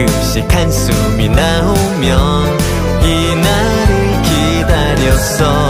가끔씩 한숨이 나오면 이날을 기다렸어.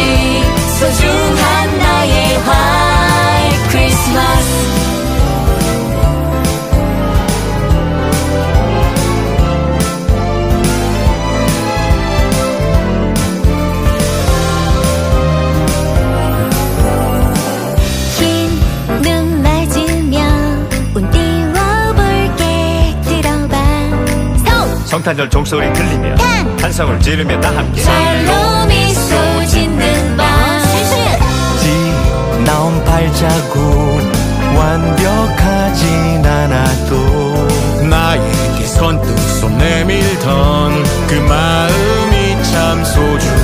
없이 소중한 나의 화이 크리스마스. 성탄절 종소리 들리며 탄성을 지르며 다 함께. 마음이 참 소중.